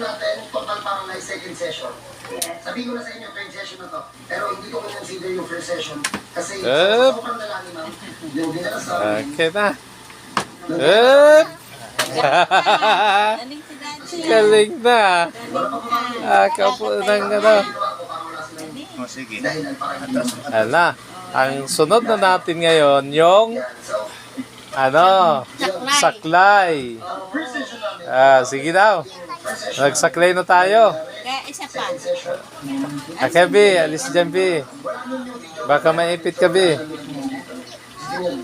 natin, total parang na second session. Sabi ko na sa inyo, third session na to. Pero hindi ko consider yung first session. Kasi Up. sobrang lalaki ma'am. Yung dinala sa amin. Okay na. Up! Galing si Daddy. Galing na. Ah, kapo ng ano. Ginawa ko para wala silang O sige. Ala. Ang sunod na natin ngayon, yung ano, saklay. Ah, sige daw. Nagsaklay na tayo. Kaya isa pa. session. Ah, Kebi, alis dyan, Bi. Baka maipit ka, Bi.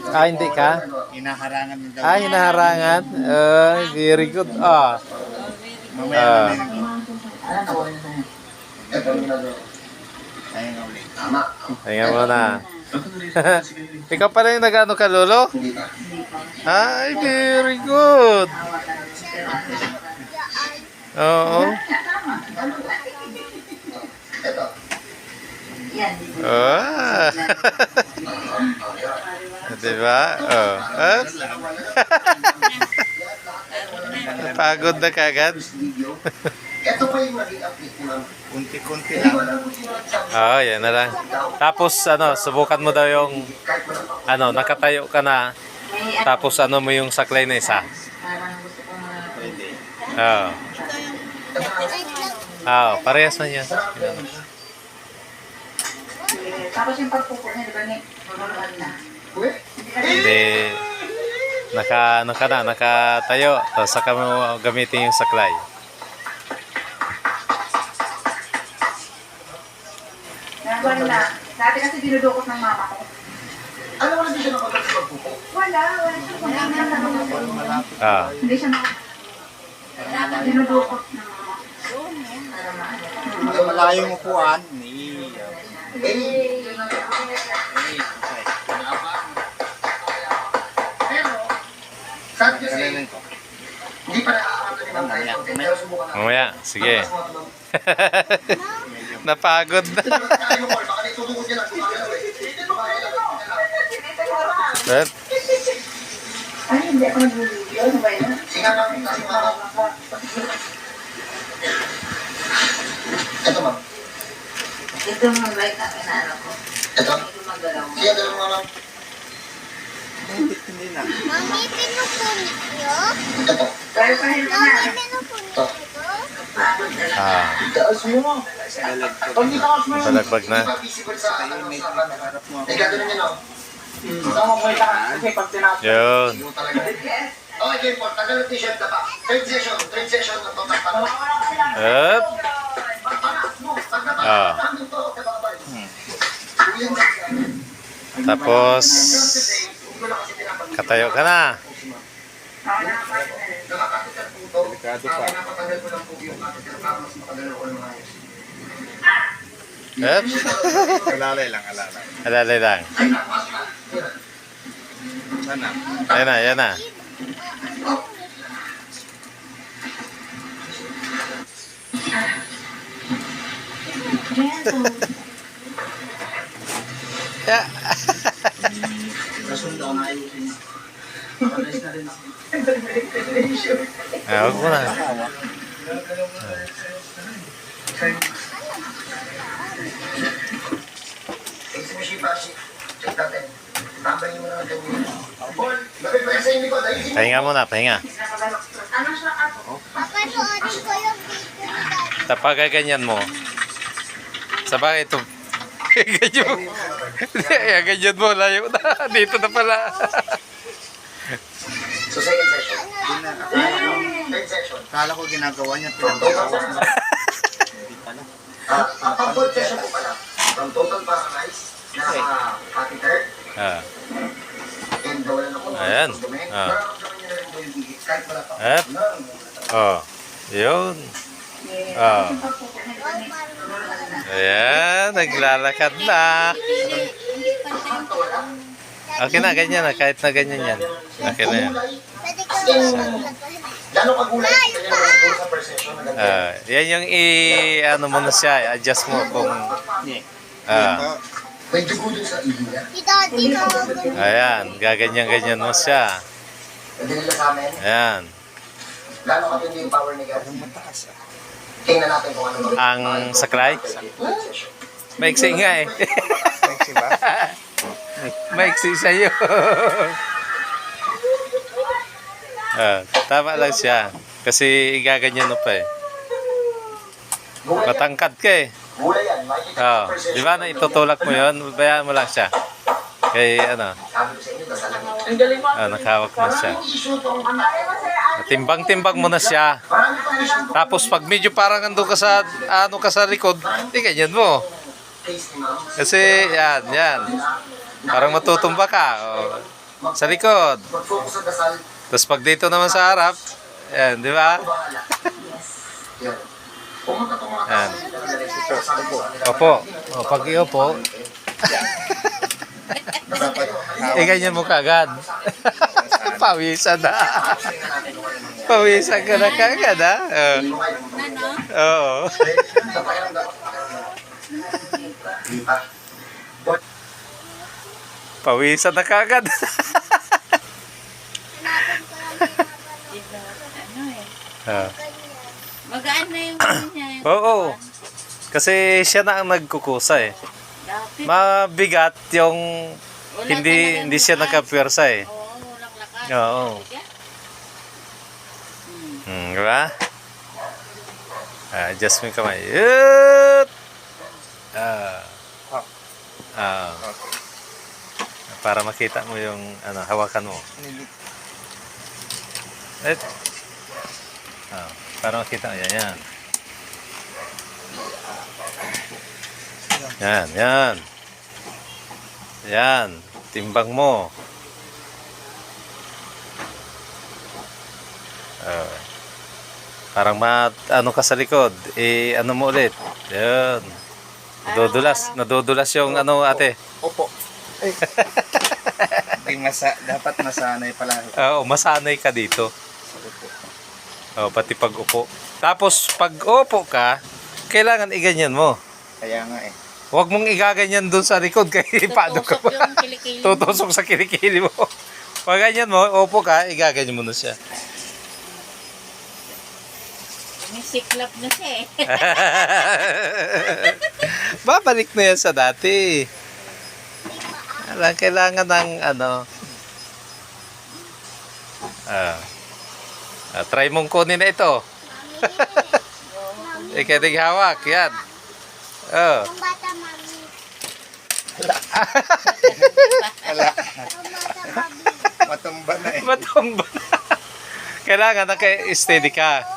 Ah, hindi ka? Inaharangan din daw. Ah, hinaharangan. Ah, very good. Ah, Mamaya Ah. Tama. tingnan mo na. Ikaw pala yung nag-ano ka, Lolo? Ay, very good. Oo. Ah. diba? Oh. Ah. Pagod na kagad. Ito pa yung naging ma'am. Kunti-kunti lang. Oo, oh, yan na lang. Tapos, ano, subukan mo daw yung, ano, nakatayo ka na. Tapos, ano mo yung saklay na isa. Oo. Oo, parehas man yan. Tapos yung pagpupo niya, di ba, Nick? Manunuan na. Hindi, naka, ano ka na, nakatayo. Tapos, saka mo gamitin yung saklay. Nagawa na. Dati kasi dinudukot ng mama ko. Ano wala din siya nakapag sa pagpupo? Wala, wala siya. Wala na lang. Ah. Hindi siya nakapag. Dinudukot ng mama ko. Para maano. Ang malayong upuan. Ni. Eh, nakakarato ni subukan natin. Mamaya, sige. Mga. Napagod na. Eh. But, Ay, hindi ako nag-video. Ano ba yun? Sige lang, tayo ma'am. Ito ma'am. Ito mga light na pinano ko. Ito. Ito magalaw. Sige, dalawa mga ma'am. Hindi, hindi na. Mami, pinupunit nyo? Ito po. Pero kahit na Mami, pinupunit Ito. nyo? Ah, Taas mo. Pag hindi taas mo yun. balagbag na. Hindi pa visible sa ano, May sa camera. harap mo. Eh, gagawin niya no? Yun. Okay, game po. Tagal ng t-shirt na pa. Third session. Third session na para. Up. Ah. Tapos, katayo ka na. Delikado pa. Up. Alalay lang, alalay. Alalay lang. Yan na, yan na. Yeah. Ah, huwag mo na. Pahinga muna, pahinga. Ano siya ako? Video ni Daddy. Tapos ganyan mo. Sa bakit ito? ganyan mo. Kaya ganyan mo, layo na. Dito na pala. So second session. Ko, Third session. akala ko ginagawa niya. Pinagawa ko. Hindi pala. Ah, ang pang-fourth session po pala. From total paradise na catheter ah. and wala na po. Ayan. Ah. Up. Oh. Yun. Oh. Ayan, naglalakad na. Okay na, ganyan na. Kahit na ganyan yan. Okay na yan. Ah, yan yung i ano mo na siya, adjust mo kung ganun. ayan, gaganyan-ganyan mo siya. Ayan. Gano'ng matindi yung power ni God? Ah. Tingnan natin kung ano gawin. Ang saklay? Maiksi nga eh. Sexy ba? Maiksi sa'yo. ah, tama lang siya. Kasi igaganyan mo pa eh. Matangkad ka eh. Gulay yan. Oh, di ba na itutulak mo yon bayaan mo lang siya. Kay ano. Ang galing mo. ah, nakahawak mo siya. Timbang-timbang mo na siya. Tapos pag medyo parang ando ka sa ano ka sa likod, di ganyan mo. Kasi yan, yan. Parang matutumba ka. Oh. Sa likod. Tapos pag dito naman sa harap, yan, di ba? Yan. Opo. O, pag Dapat eh ganyan mo kagad. Pawisan na. Pawisan ka na kagad, ha? Oh. Oo. Ah, Pawisan na kagad. Ano eh. Ah. Magaan na yung ano niya. yung Oo. katawan. Kasi siya na ang nagkukusa eh. Dati. Mabigat yung wala hindi talagang hindi siya lakas. nagkapwersa eh. Oo, walang lakas. Oo. Hmm. Di? Ah, adjust mo yung kamay. Yup! Ah. Ah. Para makita mo yung ano, hawakan mo. Eh. Ah, para makita mo. Yan, yan. Yan, yan. Yan. Timbang mo. Ah. Parang ma, ano ka sa likod. Eh, ano mo ulit. Yan. Nadudulas. Nadudulas yung ano ate. Opo. Ay. Hindi masa, dapat masanay pala. Oo, masanay ka dito. Oh, pati pag upo. Tapos pag upo ka, kailangan iganyan mo. Kaya nga eh. Huwag mong igaganyan doon sa likod kay paano ka mo. Tutusok sa kilikili mo. Pag ganyan mo, upo ka, igaganyan mo na siya. May siklap na siya eh. Babalik na yan sa dati. Alam, kailangan ng ano. Ah. Ah, try mong kunin na ito. Ikaw din hawak, yan. Oh. Bata, mami. Mami. Matumba na eh. Matumba. Kailangan na kay steady ka.